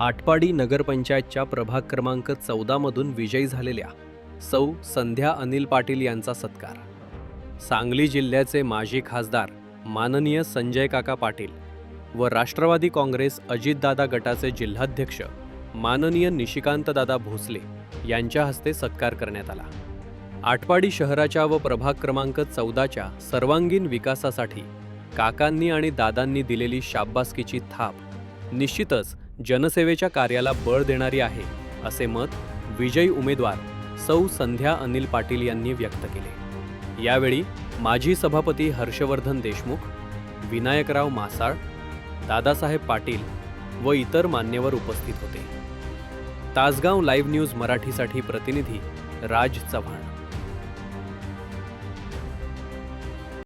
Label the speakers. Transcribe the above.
Speaker 1: आटपाडी नगरपंचायतच्या प्रभाग क्रमांक चौदामधून विजयी झालेल्या सौ संध्या अनिल पाटील यांचा सत्कार. सांगली जिल्ह्याचे माजी खासदार माननीय संजय काका पाटील व राष्ट्रवादी काँग्रेस अजितदादा गटाचे जिल्हाध्यक्ष माननीय निशिकांतदादा भोसले यांच्या हस्ते सत्कार करण्यात आला. आटपाडी शहराच्या व प्रभाग क्रमांक चौदाच्या सर्वांगीण विकासासाठी काकांनी आणि दादांनी दिलेली शाब्बासकीची थाप निश्चितच जनसेवेच्या कार्याला बळ देणारी आहे असे मत विजयी उमेदवार सौ संध्या अनिल पाटील यांनी व्यक्त केले. यावेळी माजी सभापती हर्षवर्धन देशमुख विनायकराव मासाळ दादासाहेब पाटील व इतर मान्यवर उपस्थित होते. तासगाव लाईव्ह न्यूज मराठीसाठी प्रतिनिधी राज चव्हाण.